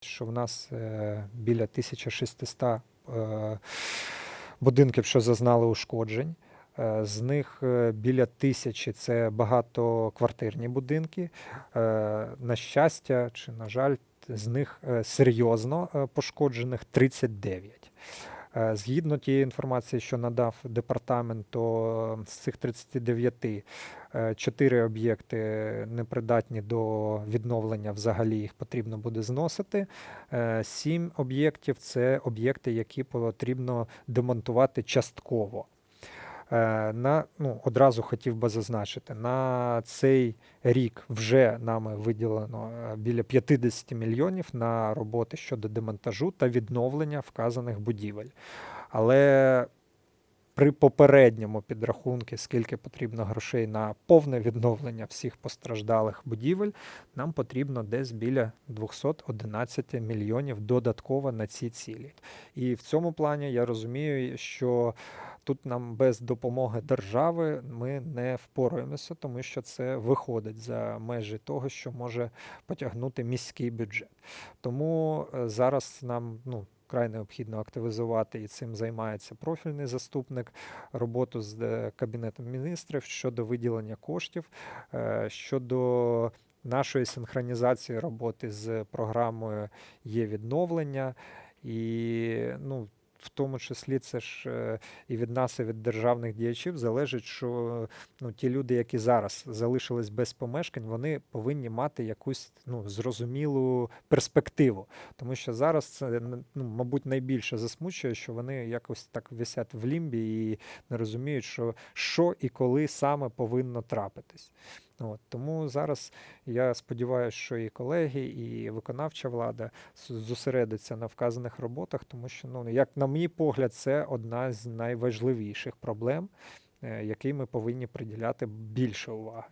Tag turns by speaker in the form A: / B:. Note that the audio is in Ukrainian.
A: що в нас е, біля 1600 е, будинків, що зазнали ушкоджень. Е, З них біля тисячі це багатоквартирні будинки. На щастя, чи на жаль, з них серйозно пошкоджених 39. Е, Згідно тієї інформації, що надав департамент, то з цих 39 е, чотири об'єкти непридатні до відновлення, взагалі їх потрібно буде зносити. Е, Сім об'єктів це об'єкти, які потрібно демонтувати частково. Е, На, ну, одразу хотів би зазначити, на цей рік вже нами виділено е, біля 50 мільйонів на роботи щодо демонтажу та відновлення вказаних будівель. Але при попередньому підрахунку, скільки потрібно грошей на повне відновлення всіх постраждалих будівель, нам потрібно десь біля 211 мільйонів додатково на ці цілі. І в цьому плані я розумію, що тут нам без допомоги держави ми не впораємося, тому що це виходить за межі того, що може потягнути міський бюджет. Тому е, зараз нам ну, вкрай необхідно активізувати і цим займається профільний заступник роботу з е, кабінетом міністрів щодо виділення коштів, е, щодо нашої синхронізації роботи з програмою є відновлення. І ну, в тому числі це ж е, і від нас, і від державних діячів залежить, що ну, ті люди, які зараз залишились без помешкань, вони повинні мати якусь ну, зрозумілу перспективу. Тому що зараз це, ну, мабуть, найбільше засмучує, що вони якось так висять в лімбі і не розуміють, що, що і коли саме повинно трапитись. От, тому зараз я сподіваюся, що і колеги, і виконавча влада зосередиться на вказаних роботах, тому що, ну, як на мій погляд, це одна з найважливіших проблем, е, якій ми повинні приділяти більше уваги.